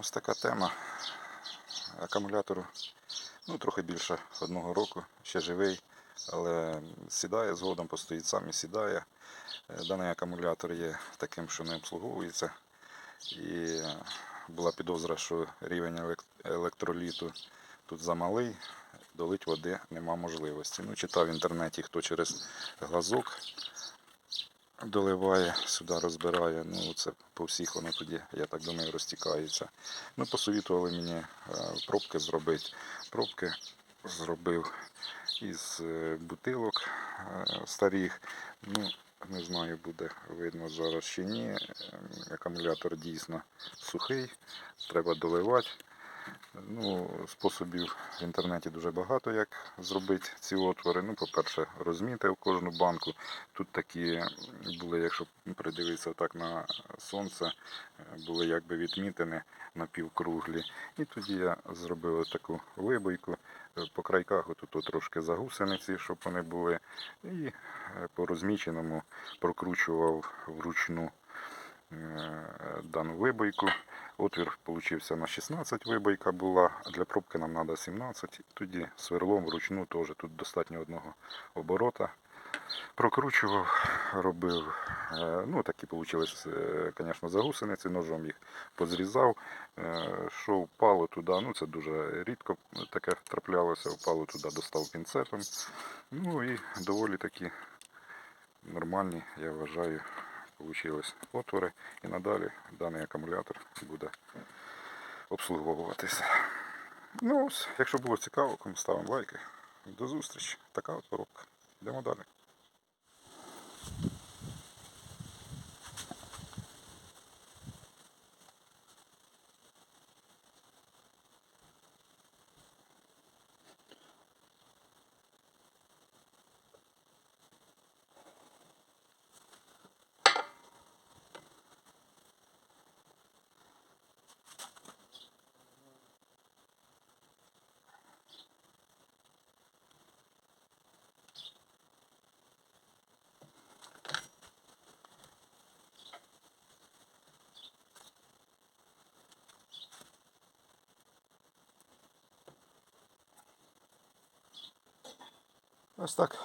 Ось така тема. Акумулятору ну, трохи більше одного року, ще живий, але сідає згодом, постоїть сам і сідає. Е, Даний акумулятор є таким, що не обслуговується. І була підозра, що рівень електроліту тут замалий, долить води нема можливості. Ну, читав в інтернеті, хто через глазок доливає, сюди розбирає. Ну, це по всіх воно тоді, я так думаю, розтікається. Ну, посовітували мені е, пробки зробити. Пробки зробив із е, бутилок е, старих. Ну, не знаю, буде видно зараз чи ні. Ем, Акумулятор дійсно сухий, треба доливати. Ну, способів в інтернеті дуже багато, як зробити ці отвори. Ну, по-перше, розміти в кожну банку. Тут такі були, якщо придивитися так на сонце, були якби відмітини напівкруглі. І тоді я зробив таку вибойку. По крайках отут трошки загусениці, щоб вони були. І е, по розміченому прокручував вручну дану вибойку. Отвір получився на 16 вибойка була, а для пробки нам треба 17. Тоді сверлом вручну теж тут достатньо одного оборота. Прокручував, робив. Е, Ну, такі звісно, загусениці, ножом їх позрізав. Е, Що впало туди, ну це дуже рідко таке траплялося, впало туди, достав пінцетом. Ну і доволі такі нормальні, я вважаю, вийшли отвори. І надалі даний акумулятор буде обслуговуватися. Ну ось, якщо було цікаво, ставимо лайки. До зустрічі. Така от коробка. Йдемо далі. Ось так